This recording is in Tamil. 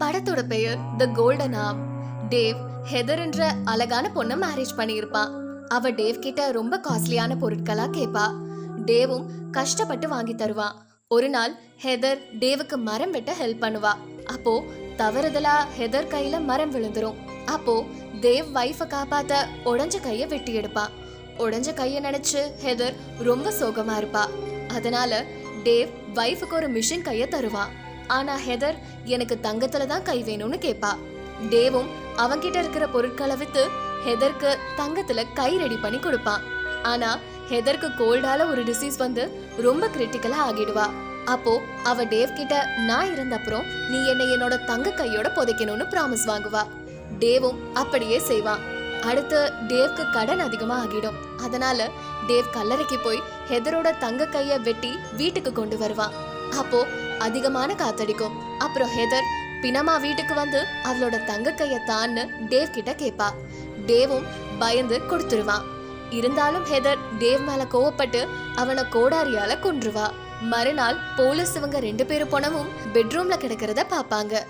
படத்தோட பெயர் the golden arm Dave Heather என்ற அழகான பொண்ணை மேரேஜ் பண்ணியிருப்பான் அவ டேவ் கிட்ட ரொம்ப காஸ்ட்லியான பொருட்களா கேட்பா டேவும் கஷ்டப்பட்டு வாங்கி தருவான் ஒரு நாள் ஹெதர் டேவுக்கு மரம் வெட்ட ஹெல்ப் பண்ணுவா. அப்போ தவறுதலா ஹெதர் கையில மரம் விழுந்துரும். அப்போ தேவ் வைஃபை காப்பாத்த உடஞ்ச கைய வெட்டி எடுப்பான் உடஞ்ச கைய நினைச்சு ஹெதர் ரொம்ப சோகமா இருப்பா. அதனால டேவ் வைஃபுக்கு ஒரு மிஷின் கைய தருவான் ஆனா ஹெதர் எனக்கு தங்கத்துல தான் கை வேணும்னு கேப்பா. டேவும் அவன்கிட்ட இருக்கிற பொருட்களை வித்து ஹெதருக்கு தங்கத்துல கை ரெடி பண்ணி கொடுப்பான் ஆனா ஹெதருக்கு கோல்டால ஒரு டிசீஸ் வந்து ரொம்ப கிரிட்டிக்கலா ஆகிடுவா. அப்போ அவ டேவ் கிட்ட நான் இருந்த அப்புறம் நீ என்னை என்னோட தங்க கையோட புதைக்கணும்னு ப்ராமிஸ் வாங்குவா. டேவும் அப்படியே செய்வான் அடுத்து டேவ்க்கு கடன் அதிகமா ஆகிடும். அதனால டேவ் கல்லறைக்கு போய் ஹெதரோட தங்க கைய வெட்டி வீட்டுக்கு கொண்டு வருவான் அப்போ அதிகமான காத்தடிக்கும். அப்புறம் ஹெதர் பினமா வீட்டுக்கு வந்து அவளோட தங்க கைய தான்னு டேவ் கிட்ட கேப்பா. டேவும் பயந்து கொடுத்துருவான். இருந்தாலும் ஹெதர் டேவ் மேல கோவப்பட்டு அவனை கோடாரியால கொன்றுவா. மறுநாள் போலீஸ் இவங்க ரெண்டு பேரும் போனவும் பெட்ரூம்ல கிடக்கிறத பாப்பாங்க.